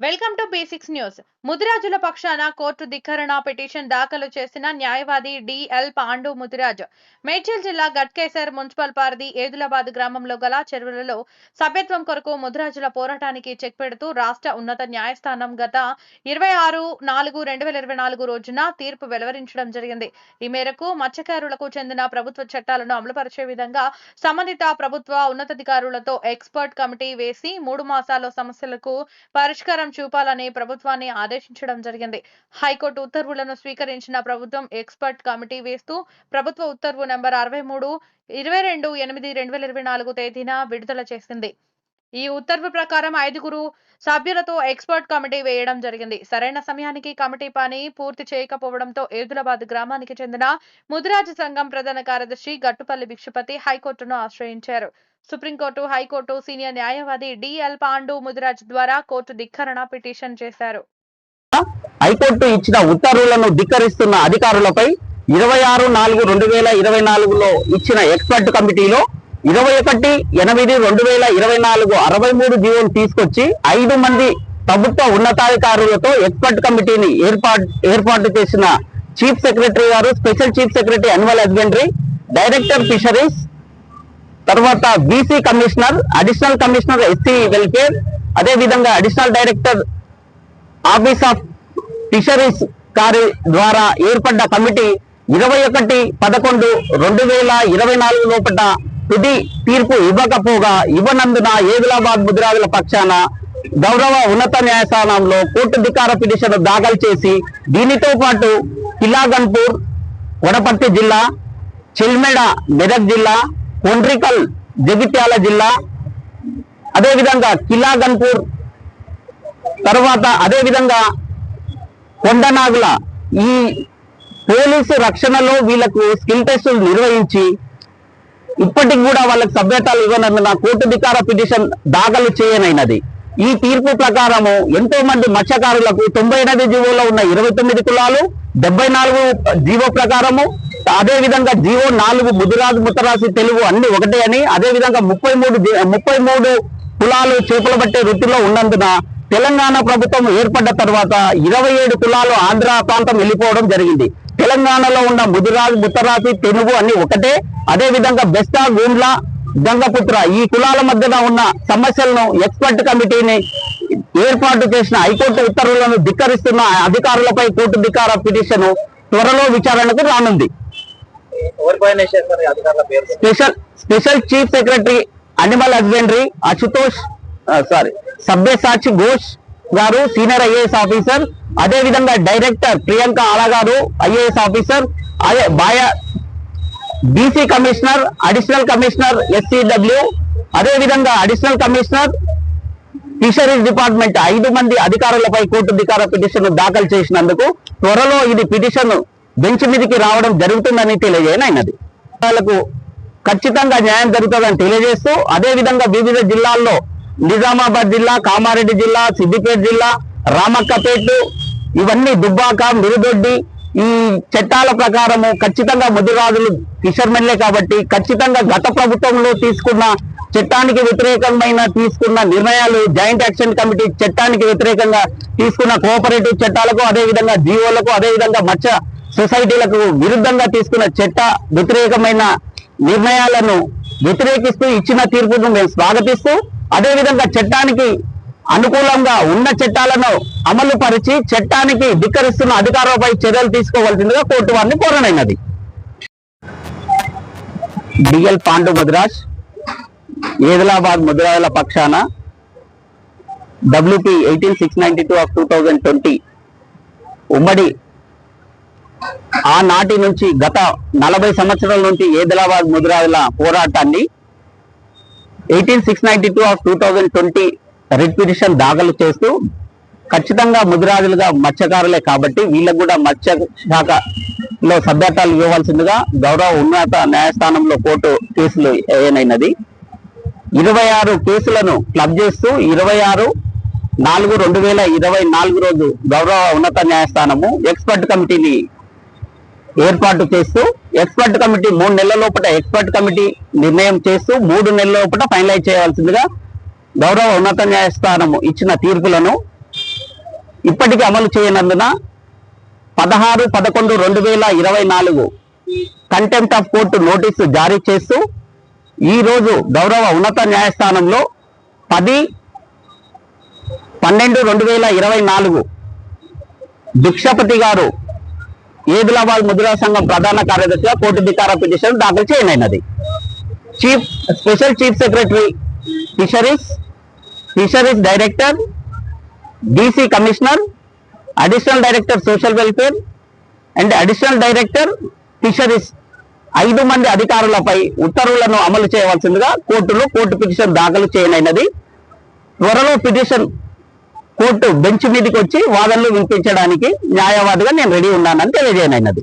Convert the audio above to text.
Welcome to basics news. ముదిరాజుల పక్షాన court ధిక్కరణ petition దాఖలు చేసిన న్యాయవాది డిఎల్ పాండు ముదిరాజ్. మేడ్చల్ జిల్లా గట్కేసర్ మున్సిపల్ పారిధి ఏదులాబాద్ గ్రామంలో గల చెరువులలో సభ్యత్వం కొరకు ముదిరాజుల పోరాటానికి చెక్ పెడుతూ రాష్ట్ర ఉన్నత న్యాయస్థానం గత ఇరవై ఆరు నాలుగు రెండు వేల ఇరవై నాలుగు రోజున తీర్పు వెలువరించడం జరిగింది. ఈ మేరకు మత్స్యకారులకు చెందిన ప్రభుత్వ చట్టాలను అమలుపరిచే విధంగా సంబంధిత ప్రభుత్వ ఉన్నతాధికారులతో ఎక్స్పర్ట్ కమిటీ వేసి మూడు మాసాల సమస్యలకు పరిష్కారం చూపాలని ప్రభుత్వాన్ని ఆదేశించడం జరిగింది. హైకోర్టు ఉత్తర్వులను స్వీకరించిన ప్రభుత్వం ఎక్స్పర్ట్ కమిటీ వేస్తూ ప్రభుత్వ ఉత్తర్వు నెంబర్ అరవై మూడు ఇరవై రెండు ఎనిమిది రెండు వేల ఇరవై నాలుగు తేదీన విడుదల చేసింది. ఈ ఉత్తర్వు ప్రకారం ఐదుగురు సభ్యులతో ఎక్స్పర్ట్ కమిటీ వేయడం జరిగింది. సరైన సమయానికి కమిటీ పని పూర్తి చేయకపోవడంతో ఏదులాబాద్ గ్రామానికి చెందిన ముదిరాజు సంఘం ప్రధాన కార్యదర్శి గట్టుపల్లి భిక్షపతి హైకోర్టును ఆశ్రయించారు. Supreme court high court senior న్యాయవాది డిఎల్ పాండు ముదిరాజ్ ద్వారా కోర్టు ధిక్కరణ పిటిషన్ చేశారు. హైకోర్టు ఇచ్చిన ఉత్తర్వులను ధిక్కరిస్తున్న అధికారులపై ఇరవై ఆరు నాలుగు రెండు వేల ఇరవై నాలుగులో ఇచ్చిన ఎక్స్పర్ట్ కమిటీలో ఇరవై ఒకటి ఎనిమిది రెండు వేల ఇరవై నాలుగు అరవై మూడు జీవోలు తీసుకొచ్చి ఐదు మంది ప్రభుత్వ ఉన్నతాధికారులతో ఎక్స్పర్ట్ కమిటీని ఏర్పాటు ఏర్పాటు చేసిన చీఫ్ సెక్రటరీ గారు special chief secretary animal husbandry director fisheries తర్వాత BC commissioner additional commissioner SC welfare అదే విధంగా additional director office of fisheries కారి ద్వారా ఏర్పడ్డ కమిటీ ఇరవై ఒకటి పదకొండు రెండు వేల ఇరవై నాలుగు లోపల తుది తీర్పు ఇవ్వకపోగా ఇవ్వనందున ఏదిలాబాద్ ముదిరాజుల పక్షాన గౌరవ ఉన్నత న్యాయస్థానంలో కోర్టు ధికార పిటిషన్ దాఖలు చేసి దీనితో పాటు కిలాగన్పూర్ వడపర్తి జిల్లా చిల్మెడ మెదక్ జిల్లా కొండ్రికల్ జగిత్యాల జిల్లా అదేవిధంగా కిలాగన్పూర్ తర్వాత అదేవిధంగా కొండనాగుల ఈ పోలీసు రక్షణలో వీళ్ళకు స్కిల్ టెస్టులు నిర్వహించి ఇప్పటికి కూడా వాళ్ళకి సభ్యతలు ఇవ్వనందున కోర్టు ధికార పిటిషన్ దాఖలు చేయనైనది. ఈ తీర్పు ప్రకారము ఎంతో మంది మత్స్యకారులకు తొంభై ఎనిమిది జీవోలో ఉన్న ఇరవై తొమ్మిది కులాలు డెబ్బై నాలుగు జీవో ప్రకారము అదేవిధంగా జీవో నాలుగు ముదిరాజు ముత్తరాసి తెలుగు అన్ని ఒకటే అని అదే విధంగా ముప్పై మూడు ముప్పై మూడు కులాలు చేపలు పట్టే వృత్తిలో ఉన్నందున తెలంగాణ ప్రభుత్వం ఏర్పడ్డ తర్వాత ఇరవై ఏడు కులాలు ఆంధ్ర ప్రాంతం వెళ్ళిపోవడం జరిగింది. తెలంగాణలో ఉన్న ముదిరాజు ముత్తరాసి తెలుగు అన్ని ఒకటే. అదే విధంగా బెస్టా గూండ్ల గంగపుత్ర ఈ కులాల మధ్యన ఉన్న సమస్యలను ఎక్స్పర్ట్ కమిటీని ఏర్పాటు చేసిన హైకోర్టు ఉత్తర్వులను ధిక్కరిస్తున్న అధికారులపై కోర్టు ధికార పిటిషన్ త్వరలో విచారణకు రానుంది. Special special chief secretary animal husbandry Ashutosh sorry సభ్యసాచి Ghosh గారు సీనియర్ ఐఏఎస్ ఆఫీసర్ అదే విధంగా డైరెక్టర్ ప్రియాంక ఆలా గారు ఐఏఎస్ ఆఫీసర్ అదే బాయ BC commissioner additional commissioner SCW అదే విధంగా అడిషనల్ కమిషనర్ ఫిషరీస్ డిపార్ట్మెంట్ ఐదు మంది అధికారులపై కోర్టు అధికార పిటిషన్ దాఖలు చేసినందుకు త్వరలో ఇది పిటిషన్ బెంచ్ మీదకి రావడం జరుగుతుందని తెలియజేయనైనది వాళ్ళకు ఖచ్చితంగా న్యాయం జరుగుతుందని తెలియజేస్తూ అదే విధంగా వివిధ జిల్లాల్లో నిజామాబాద్ జిల్లా కామారెడ్డి జిల్లా సిద్దిపేట జిల్లా రామక్కపేట ఇవన్నీ దుబ్బాక మిరుదొడ్డి ఈ చట్టాల ప్రకారము ఖచ్చితంగా ముదిరాజులు ఫిషర్మెన్లే కాబట్టి ఖచ్చితంగా గత ప్రభుత్వంలో తీసుకున్న చట్టానికి వ్యతిరేకమైన తీసుకున్న నిర్ణయాలు జాయింట్ యాక్షన్ కమిటీ చట్టానికి వ్యతిరేకంగా తీసుకున్న కోఆపరేటివ్ చట్టాలకు అదే విధంగా జీవోలకు అదే విధంగా మత్స్య సొసైటీలకు విరుద్ధంగా తీసుకున్న చట్ట వ్యతిరేకమైన నిర్ణయాలను వ్యతిరేకిస్తూ ఇచ్చిన తీర్పును మేము స్వాగతిస్తూ అదేవిధంగా చట్టానికి అనుకూలంగా ఉన్న చట్టాలను అమలు పరిచి చట్టానికి ధిక్కరిస్తున్న అధికారులపై చర్యలు తీసుకోవాల్సిందిగా కోర్టు వారిని కోరనైనది. డిఎల్ పాండు ముద్రాజ్ ఏదిలాబాద్ ముద్రాల పక్షాన WP eighteen six ninety two of two thousand twenty ఉమ్మడి ఆనాటి నుంచి గత నలభై సంవత్సరాల నుంచి ఏదిలాబాద్ ముద్రాల పోరాటాన్ని eighteen six ninety two of two thousand twenty writ petition దాఖలు చేస్తూ ఖచ్చితంగా ముదిరాజులుగా మత్స్యకారులే కాబట్టి వీళ్ళకు కూడా మత్స్య శాఖలో సభ్యతలు ఇవ్వవలసిందిగా గౌరవ ఉన్నత న్యాయస్థానంలో కోర్టు కేసులు ఏనైనది ఇరవై ఆరు కేసులను క్లబ్ చేస్తూ ఇరవై ఆరు నాలుగు రెండు వేల ఇరవై నాలుగు రోజు గౌరవ ఉన్నత న్యాయస్థానము ఎక్స్పర్ట్ కమిటీని ఏర్పాటు చేస్తూ ఎక్స్పర్ట్ కమిటీ మూడు నెలల లోపల ఎక్స్పర్ట్ కమిటీ నిర్ణయం చేస్తూ మూడు నెలల లోపల ఫైనలైజ్ చేయాల్సిందిగా గౌరవ ఉన్నత న్యాయస్థానము ఇచ్చిన తీర్పులను ఇప్పటికీ అమలు చేయనందున పదహారు పదకొండు రెండు వేల ఇరవై నాలుగు కంటెంప్ట్ ఆఫ్ కోర్టు నోటీసు జారీ చేస్తూ ఈ రోజు గౌరవ ఉన్నత న్యాయస్థానంలో పది పన్నెండు రెండు వేల ఇరవై నాలుగు భిక్షపతి గారు ఏదిలాబాద్ ముద్రా సంఘం ప్రధాన కార్యదర్శిగా కోర్టు ధికార పిటిషన్ దాఖలు చేయనైనది chief special chief secretary fisheries fisheries director DC commissioner additional director social welfare and additional director fisheries. ఐదు మంది అధికారులపై ఉత్తర్వులను అమలు చేయవలసిందిగా కోర్టులో కోర్టు పిటిషన్ దాఖలు చేయనైనది త్వరలో పిటిషన్ కోర్టు బెంచ్ మీదకి వచ్చి వాదనలు వినిపించడానికి న్యాయవాదిగా నేను రెడీ ఉన్నానని తెలియజేయనైనది.